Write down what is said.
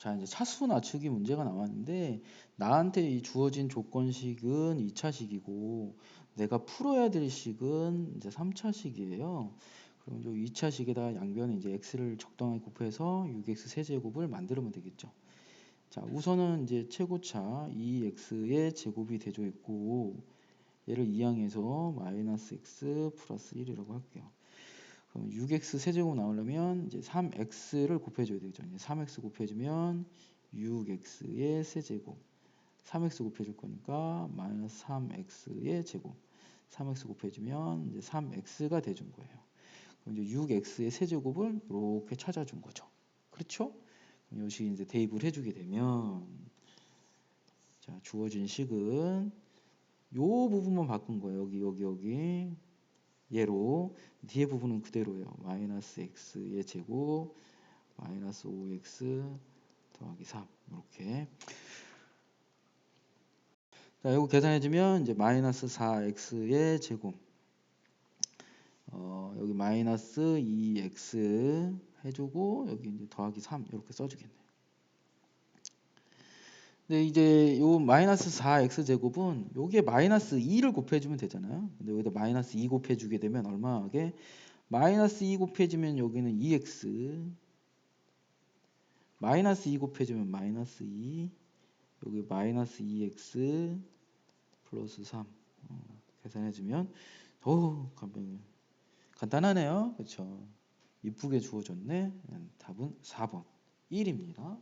자, 이제 차수 낮추기 문제가 나왔는데 나한테 이 주어진 조건식은 2차식이고 내가 풀어야 될 식은 이제 3차식이에요. 그럼 요 2차식에다 양변에 이제 x를 적당하게 곱해서 6x 세제곱을 만들면 되겠죠. 자, 우선은 이제 최고차 2x의 제곱이 대조 있고 얘를 이항해서 마이너스 x 플러스 1이라고 할게요. 그럼 6x 세제곱 나오려면 이제 3x를 곱해줘야 되겠죠. 이제 3x 곱해주면 6x의 세제곱 3x 곱해줄 거니까 마이너스 3x의 제곱 3x 곱해주면 이제 3x가 돼준 거예요. 그럼 이제 6x의 세제곱을 이렇게 찾아준 거죠. 그렇죠? 그럼 이 식이 이제 대입을 해주게 되면 자 주어진 식은 요 부분만 바꾼 거예요. 여기 여기 여기 얘로 뒤에 부분은 그대로예요. 마이너스 x의 제곱 마이너스 5x 더하기 3 이렇게 자 이거 계산해주면 이제 마이너스 4x의 제곱 어, 여기 마이너스 2x 해주고 여기 이제 더하기 3 이렇게 써주겠네요. 근데 이제 요 마이너스 4x 제곱은 요게 마이너스 2를 곱해주면 되잖아요. 근데 여기다 마이너스 2 곱해주게 되면 얼마하게 마이너스 2 곱해주면 여기는 2x 마이너스 2 곱해주면 마이너스 2 여기 마이너스 2x 플러스 3 어, 계산해주면 오 간단하네요. 그렇죠? 이쁘게 주어졌네. 답은 4번 1입니다.